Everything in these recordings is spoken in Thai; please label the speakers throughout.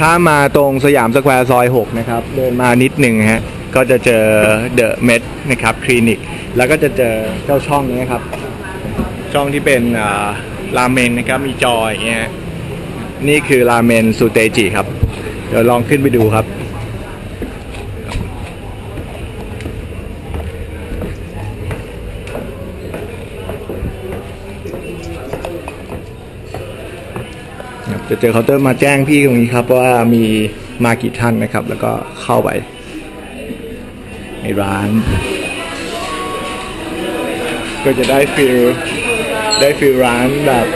Speaker 1: ถ้ามาตรงสยามสแควร์ซอย 6 นะครับ เดินมานิดหนึ่งฮะก็จะเจอเดอะเมดนะครับคลินิก แล้วก็จะเจอเจ้าช่องนี้ครับ ช่องที่เป็นอ่าราเมนนะครับ มีจออย่างเงี้ยนี่คือราเมนซูเตจิครับ เดี๋ยวลองขึ้นไปดูครับ จะเจอเคาน์เตอร์มาแจ้งพี่ตรงนี้ครับว่ามีมากี่ท่านนะครับ แล้วก็เข้าไป ในร้าน ก็จะได้ฟิลได้ฟิลร้านแบบ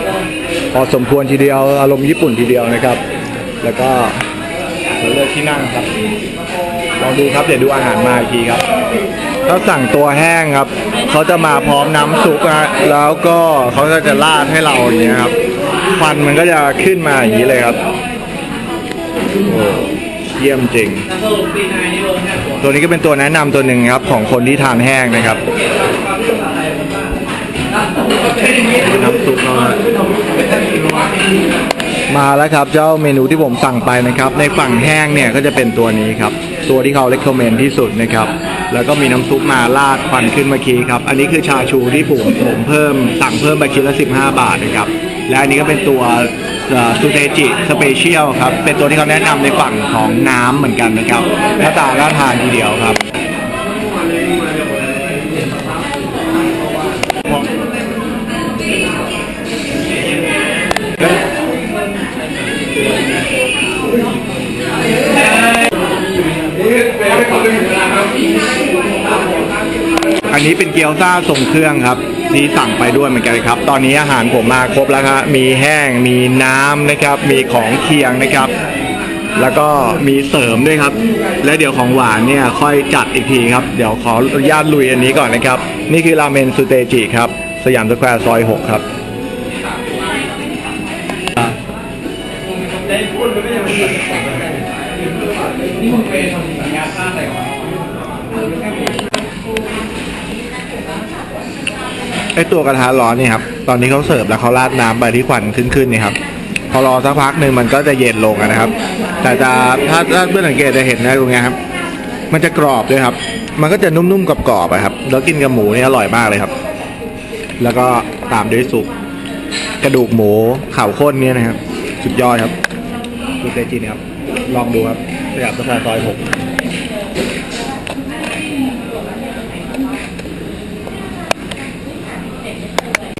Speaker 1: พอสมควรทีเดียวอารมณ์ญี่ปุ่นทีเดียวนะครับ แล้วก็เราเลือกที่นั่งครับลองดูครับเดี๋ยวดูอาหารมาอีกทีครับ ถ้าสั่งตัวแห้งครับ เขาจะมาพร้อมน้ำซุปนะแล้วก็เขาก็จะราดให้เราอย่างเงี้ยครับ ควันมันก็จะขึ้นมาอย่างนี้เลยครับโอ้เยี่ยมจริง ตัวนี้ก็เป็นตัวแนะนำตัวหนึ่งครับ ของคนที่ทานแห้งนะครับน้ำซุปเขามาแล้วครับเจ้าเมนูที่ผมสั่งไปนะครับ ในฝั่งแห้งเนี่ยก็จะเป็นตัวนี้ครับ ตัวที่เขาเล c ค m เมนที่สุดนะครับ แล้วก็มีน้ำซุปมาราดควันขึ้นเมื่อกี้ครับ อันนี้คือชาชูที่ผมผมเพิ่มสั่งเพิ่มไปชิ้นละ 15 บาทนะครับ และอันนี้ก็เป็นตัวซูเตจิสเปเชียลครับ เป็นตัวที่เขาแนะนำในฝั่งของน้ำเหมือนกันนะครับหน้าตาน่าทานทีเดียวครับอันนี้เป็นเกี๊ยวซ่าทรงเครื่องครับ ที่สั่งไปด้วยเหมือนกันครับ ตอนนี้อาหารผมมาครบแล้วครับมีแห้งมีน้ำนะครับ มีของเคียงนะครับ แล้วก็มีเสริมด้วยครับ และเดี๋ยวของหวานเนี่ยค่อยจัดอีกทีครับ เดี๋ยวขออนุญาตลุยอันนี้ก่อนนะครับ นี่คือราเมนซูเตจิครับ สยามสแควร์ซอย 6 ครับไอ ไอตัวกระทะร้อนนี่ครับตอนนี้เขาเสิร์ฟแล้วเขาราดน้ำไปที่ควันขึ้นๆนี่ครับพอรอสักพักหนึ่งมันก็จะเย็นลงนะครับ แต่จะถ้าถ้าเพื่อนสังเกตจะเห็นนะตรงนี้ครับ มันจะกรอบด้วยครับ มันก็จะนุ่มๆกรอบๆอะครับ แล้วกินกับหมูนี่อร่อยมากเลยครับ แล้วก็ตามด้วยสุกกระดูกหมูข่าวข้นเนี่ยนะครับ สุดยอดครับดูเตจีนครับ ลองดูครับสยามสแควร์ซอยหก